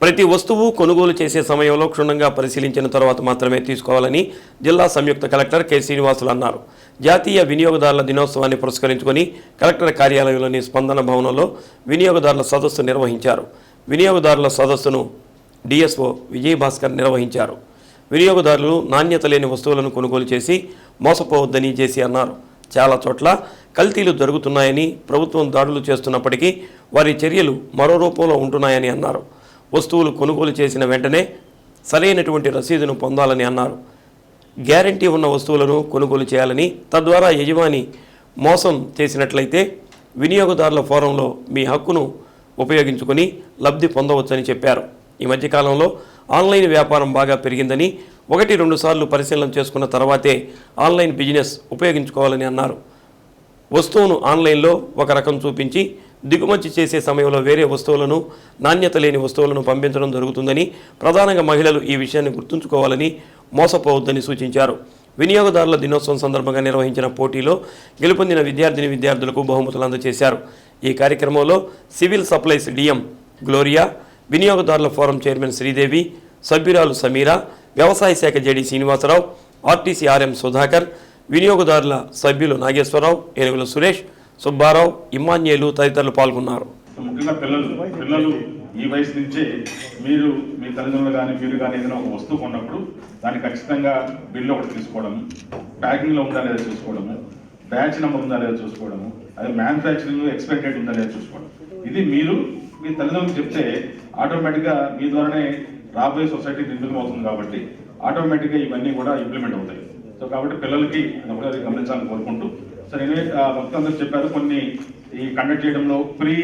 ప్రతి వస్తువు కొనుగోలు చేసే సమయంలో క్షుణ్ణంగా పరిశీలించిన తర్వాత మాత్రమే తీసుకోవాలని జిల్లా సంయుక్త కలెక్టర్ కె శ్రీనివాసులు అన్నారు. జాతీయ వినియోగదారుల దినోత్సవాన్ని పురస్కరించుకొని కలెక్టర్ కార్యాలయంలోని స్పందన భవనంలో వినియోగదారుల సదస్సు నిర్వహించారు. వినియోగదారుల సదస్సును డిఎస్ఓ విజయభాస్కర్ నిర్వహించారు. వినియోగదారులు నాణ్యత లేని వస్తువులను కొనుగోలు చేసి మోసపోవద్దని జేసీ అన్నారు. చాలా చోట్ల కల్తీలు జరుగుతున్నాయని ప్రభుత్వం దాడులు చేస్తున్నప్పటికీ వారి చర్యలు మరో రూపంలో ఉంటున్నాయని అన్నారు. వస్తువులు కొనుగోలు చేసిన వెంటనే సరైనటువంటి రసీదును పొందాలని అన్నారు. గ్యారంటీ ఉన్న వస్తువులను కొనుగోలు చేయాలని తద్వారా యజమాని మోసం చేసినట్లయితే వినియోగదారుల ఫోరంలో మీ హక్కును ఉపయోగించుకొని లబ్ధి పొందవచ్చని చెప్పారు. ఈ మధ్యకాలంలో ఆన్లైన్ వ్యాపారం బాగా పెరిగిందని ఒకటి రెండు సార్లు పరిశీలన చేసుకున్న తర్వాతే ఆన్లైన్ బిజినెస్ ఉపయోగించుకోవాలని అన్నారు. వస్తువును ఆన్లైన్లో ఒక రకం చూపించి దిగుమతి చేసే సమయంలో వేరే వస్తువులను నాణ్యత లేని వస్తువులను పంపించడం జరుగుతుందని ప్రధానంగా మహిళలు ఈ విషయాన్ని గుర్తుంచుకోవాలని మోసపోవద్దని సూచించారు. వినియోగదారుల దినోత్సవం సందర్భంగా నిర్వహించిన పోటీలో గెలుపొందిన విద్యార్థిని విద్యార్థులకు బహుమతులు అందజేశారు. ఈ కార్యక్రమంలో సివిల్ సప్లైస్ డిఎం గ్లోరియా వినియోగదారుల ఫోరం చైర్మన్ శ్రీదేవి సభ్యురాలు సమీరా వ్యవసాయ శాఖ JD Srinivasarao RTC RM Sudhakar వినియోగదారుల సభ్యులు నాగేశ్వరరావు ఏనుగుల సురేష్ సుబ్బారావు ఇమ్మాన్యేలు తదితరులు పాల్గొన్నారు. ముఖ్యంగా పిల్లలు పిల్లలు ఈ వయసు నుంచే మీరు మీ తల్లిదండ్రులు కానీ మీరు కానీ ఏదైనా ఒక వస్తువు కొన్నప్పుడు దాన్ని ఖచ్చితంగా బిల్లు ఒకటి తీసుకోవడం ప్యాకింగ్లో ఉందా లేదా చూసుకోవడము బ్యాచ్ నెంబర్ ఉందా లేదా చూసుకోవడము అదే మ్యానుఫ్యాక్చరింగ్ ఎక్స్పెక్టెడ్ ఉందా లేదా చూసుకోవడం ఇది మీరు మీ తల్లిదండ్రులకు చెప్తే ఆటోమేటిక్గా మీ ద్వారానే రాబోయే సొసైటీ నిర్మితం అవుతుంది కాబట్టి ఆటోమేటిక్గా ఇవన్నీ కూడా ఇంప్లిమెంట్ అవుతాయి. సో కాబట్టి పిల్లలకి అది గమనించాలని కోరుకుంటూ సరే uh, భక్తులందరూ అందరూ చెప్పారు కొన్ని ఈ కండక్ట్ చేయడంలో ప్రీ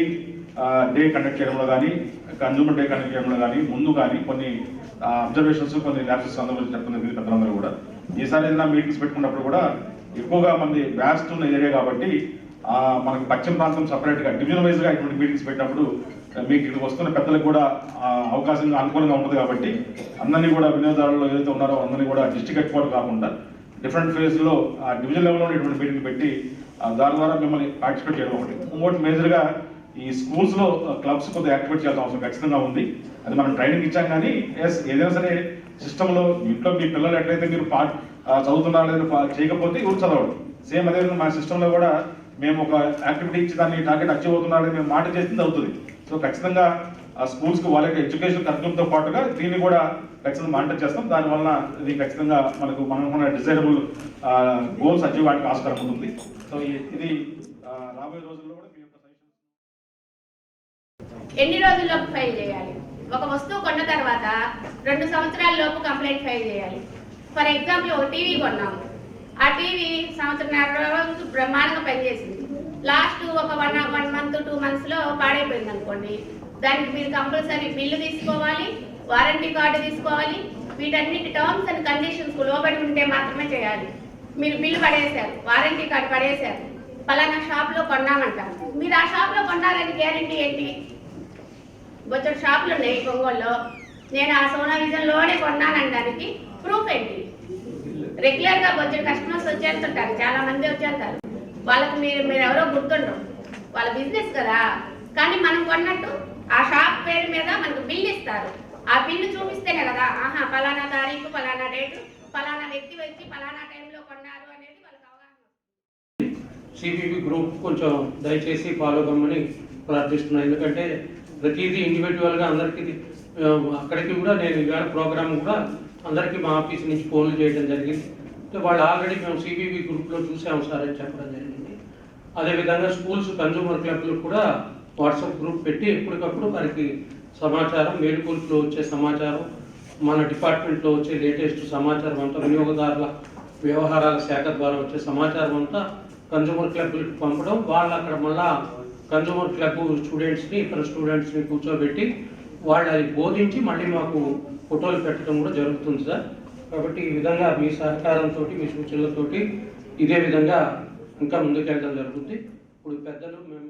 డే కండక్ట్ చేయడంలో కానీ కన్జ్యూమర్ డే కండక్ట్ చేయడంలో కానీ ముందు కానీ కొన్ని uh, అబ్జర్వేషన్స్ కొన్ని ల్యాబ్సెస్ అందరూ చెప్తున్నారు మీరు పెద్దలందరూ కూడా. ఈసారి ఏదైనా మీటింగ్స్ పెట్టుకున్నప్పుడు కూడా ఎక్కువగా మంది వ్యాస్ట్ ఉన్న ఏరియా కాబట్టి మనకు మనకి పశ్చిమ ప్రాంతం సపరేట్గా డివిజన్ వైజ్గా ఇటువంటి మీటింగ్స్ పెట్టినప్పుడు uh, మీకు ఇక్కడికి వస్తున్న పెద్దలకు కూడా అవకాశంగా అనుకూలంగా ఉంటుంది కాబట్టి అందరినీ కూడా వినియోగదారులు ఏదైతే ఉన్నారో అందరినీ కూడా డిస్ట్రిక్ట్ హెడ్ క్వార్టర్ కాకుండా డిఫరెంట్ ఫేజ్లో ఆ డివిజన్ లెవెల్లో ఇటువంటి మీటింగ్ పెట్టి దాని ద్వారా మిమ్మల్ని పార్టిసిపేట్ చేయడం ఒకటి. ఇంకోటి మేజర్గా ఈ స్కూల్స్లో క్లబ్స్ కొద్దిగా యాక్టివేట్ చేయాల్సిన అవసరం ఖచ్చితంగా ఉంది. అది మనం ట్రైనింగ్ ఇచ్చాం కానీ ఎస్ ఏదైనా సరే సిస్టంలో ఇంట్లో మీ పిల్లలు ఎట్లయితే మీరు పార్ట్ చదువుతున్నారు లేదా పా- చేయకపోతే ఎవరు చదవడం సేమ్ అదేవిధంగా మా సిస్టంలో కూడా మేము ఒక యాక్టివిటీ ఇచ్చి దాన్ని టార్గెట్ అచీవ్ అవుతున్నారని మేము మాట చేసింది అవుతుంది. సో ఖచ్చితంగా ఆ స్కూల్స్కి వాళ్ళకి ఎడ్యుకేషన్ కరికులంతో పాటుగా దీన్ని కూడా ఖచ్చితంగా మానిటర్ చేస్తాం. దానివల్ల ఇది ఖచ్చితంగా మనకు మనకున్న డిజైరబుల్ గోల్స్ అచీవ్ అవడానికి ఆస్కారం ఉంటుంది. సో ఇది రాబోయే రోజుల్లో కూడా మీ యొక్క ఎన్ని రోజుల్లో ఫైల్ చేయాలి? ఒక వస్తువు కొన్న తర్వాత రెండు సంవత్సరాల లోపు కంప్లైంట్ ఫైల్ చేయాలి. ఫర్ ఎగ్జాంపుల్ ఒక టీవీ కొన్నాము. ఆ టీవీ సంవత్సరం రోజు బ్రహ్మాండంగా పనిచేసింది. లాస్ట్ ఒక వన్ వన్ మంత్ టూ మంత్స్లో పాడైపోయింది అనుకోండి. దానికి మీరు కంపల్సరీ బిల్లు తీసుకోవాలి వారంటీ కార్డు తీసుకోవాలి వీటన్నిటి టర్మ్స్ అండ్ కండిషన్స్ లోబడి ఉంటే మాత్రమే చేయాలి. మీరు బిల్లు పడేశారు వారంటీ కార్డు పడేశారు పలానా షాప్లో కొన్నామంటారు. మీరు ఆ షాప్లో కొన్నారని గ్యారంటీ ఏంటి? బొచ్చడు షాపులు ఉన్నాయి ఒంగోలులో. నేను ఆ సోనా విజన్లోనే కొన్నానడానికి ప్రూఫ్ ఏంటి? రెగ్యులర్గా బొచ్చడు కస్టమర్స్ వచ్చేస్తుంటారు చాలా మంది వచ్చేస్తారు. వాళ్ళకి మీరు మీరు ఎవరో గుర్తుండరు. వాళ్ళ బిజినెస్ కదా. కానీ మనం కొన్నట్టు ఆ షాప్ పేరు మీద మనకు బిల్ ఇస్తారు. ఆ బిల్లు చూపిస్తేనే కదా ఆహా ఫలానా తారీఖు పలానా డేటు పలానా వ్యక్తి వచ్చి ఫలానా టైంలో కొన్నారు అనేది వాళ్ళకి అవగాహన సిపిపి గ్రూప్ కొంచెం దయచేసి ఫాలో కమ్మని ప్రార్థిస్తున్నాను. ఎందుకంటే ప్రతిదీ ఇండివిజువల్గా అందరికీ అక్కడికి కూడా నేను ఇవాళ ప్రోగ్రామ్ కూడా అందరికీ మా ఆఫీస్ నుంచి ఫోన్లు చేయడం జరిగింది. అంటే వాళ్ళు ఆల్రెడీ మేము సిబిబి గ్రూప్లో చూసాము సార్ అని చెప్పడం జరిగింది. అదేవిధంగా స్కూల్స్ కన్జ్యూమర్ క్లబ్లు కూడా వాట్సాప్ గ్రూప్ పెట్టి ఎప్పటికప్పుడు వారికి సమాచారం మేలుకూల్స్లో వచ్చే సమాచారం మన డిపార్ట్మెంట్లో వచ్చే లేటెస్ట్ సమాచారం అంతా వినియోగదారుల వ్యవహారాల శాఖ ద్వారా వచ్చే సమాచారం అంతా కన్జ్యూమర్ క్లబ్లకు పంపడం వాళ్ళు అక్కడ మళ్ళా కన్జ్యూమర్ క్లబ్ స్టూడెంట్స్ని ఇతర స్టూడెంట్స్ని కూర్చోబెట్టి వాళ్ళు అది బోధించి మళ్ళీ మాకు ఫోటోలు పెట్టడం కూడా జరుగుతుంది సార్. కాబట్టి ఈ విధంగా మీ సహకారంతో మీ సూచనలతోటి ఇదే విధంగా ఇంకా ముందుకెళ్ళడం జరుగుతుంది. ఇప్పుడు పెద్దలు మేము